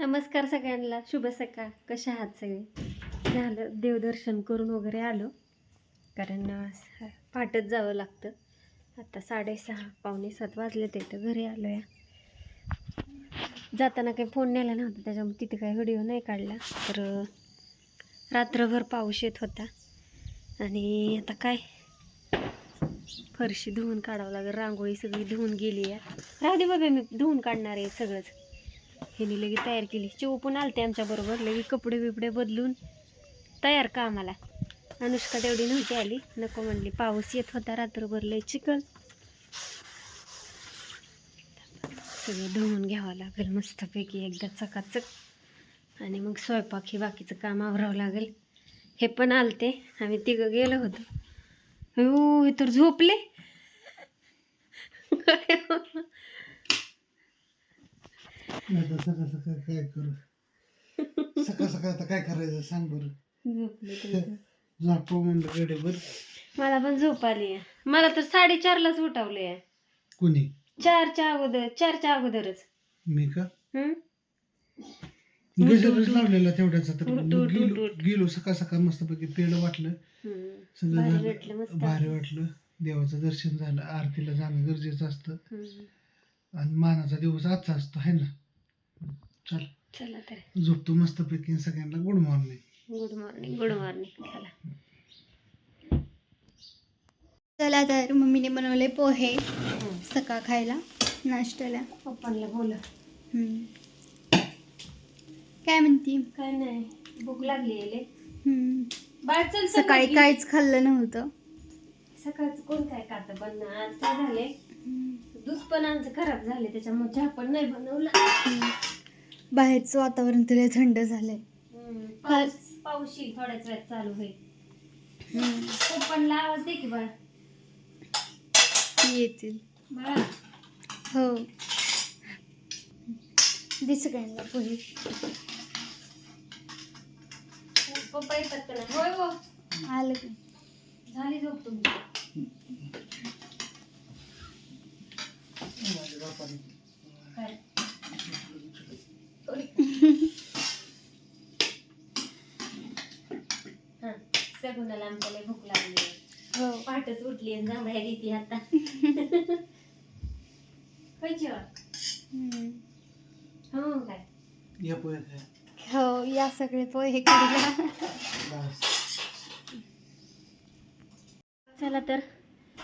नमस्कार सगळ्यांना. शुभ सकाळ. कशा आहात सगळे? झालं. देवदर्शन करून वगैरे आलो. कारण अं, जावं लागतं. आता साडेसहा पावणे सात वाजले ते तर घरी आलो या जाताना काही फोन नेला नव्हता त्याच्यामुळे तिथे काही व्हिडिओ नाही काढला. तर रात्रभर पाऊस येत होता. आणि आता काय? फरशी धुवून काढावं लागेल. रांगोळी सगळी धुवून गेली आहे. राहू दे बाबा मी धुवून काढणार आहे सगळंच. हिने लगे तयार केली. चिव पण आलते आमच्याबरोबर लगे कपडे बिपडे बदलून तयार का आम्हाला अनुष्का तेवढी नव्हती आली. नको म्हणली पाऊस येत होता रात्रभर लय चिकल सगळं धुवून घ्यावं लागेल मस्तपैकी एकदा चकाचक. आणि मग स्वयंपाक हे बाकीचं काम आवरावं लागेल. हे पण आलते. आम्ही तिघं गेलो होतो. हो हे तर झोपले. आता सकाळ सकाळ काय करू? सकाळ सकाळ आता काय करायचं सांग बरं. झोपले. झोपो म्हणलं गडेभर मला पण झोप आली. मला तर साडेचारलाच उठवले. आहे कुणी? चारच्या अगोदर चारच्या अगोदरच. मी का? हम्म? गजरच लावलेला तेवढ्याचा तर. उठ, उठ, उठ, गेलो उठ. गेलो सकाळ सकाळ मस्तपैकी. पेड वाटलं. हम्म. सगळं भारी झालं. वाटलं मस्त. भारी वाटलं. देवाचं दर्शन झालं. आरतीला जाणं गरजेचं असतं. हम्म. आणि मानाचा दिवस आजचा असतो आहे ना? चल. चला तर. झोपतो मस्तपैकी सगळ्यांना good morning good morning good morning चला. चला तर मम्मीने बनवले पोहे. सकाळ खायला नाश्त्याला. पप्पांना बोला. हम्म. काय म्हणती? काय नाही भूक लागली आहे. हम्म. बाळ चल चल सकाळी. काहीच खाल्लं नव्हतं. सकाळचं कोण काय खातं? पण आज काय झाले दूध पण आमचं खराब झाले त्याच्यामुळे चहा पण नाही बनवला. बाहेरचं वातावरण तरी थंड झालंय. हम्म. पाऊस पाऊस येईल थोड्याच वेळात चालू होईल. हम्म. पप्पांना आवाज दे की बाळ. येतील. बाळा. हो. दे सगळ्यांना पोहे पप्पा येतात का नाही? होय हो आलं का. झाली झोप तुमची काय हा सगुणाला आमच्या लय भूक लागली. हो पहाटच उठली आणि जांभळ्या घेते आता खायची. हो काय या हो या सगळे पोहे करूया चला तर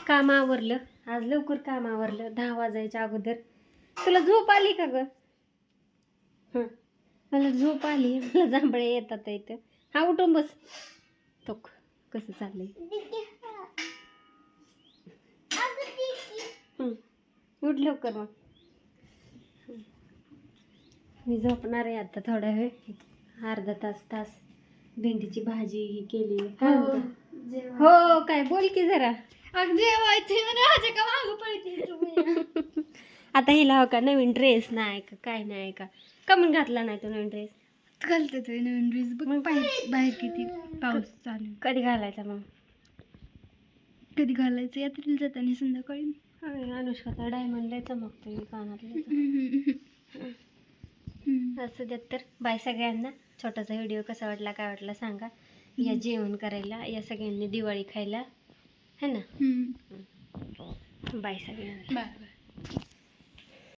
काम आवरलं आज लवकर काम आवरलं दहा वाजायच्या अगोदर. तुला झोप आली का ग? हं. मला झोप आली मला जांभळे येतात इथं. हा उठून बस. तो कसं चाललंय? हं. उठ लवकर मग. हं. मी झोपणार आहे आता थोडा वेळ. अर्धा तास तास. भेंडीची भाजी ही केली. काय म्हणते? हो काय? बोल की जरा. आता हिला हो का? नवीन ड्रेस नाही का? काय नाही का? कमून घातला नाही तो नवीन ड्रेस घालते तो नवीन ड्रेस बघ बाहेर बाहेर किती पाऊस चालू. कधी घालायचा मग? कधी घालायचं? यात्रेला जाताना संध्याकाळी. अनुष्काचा डायमंड लय चमकतोय कानातलं. असं देत तर. बाय सगळ्यांना. छोटासा व्हिडिओ कसा वाटला काय वाटला सांगा. या जेवण करायला या सगळ्यांनी दिवाळी खायला. है ना? बाय सगळ्यांना. Bye bye.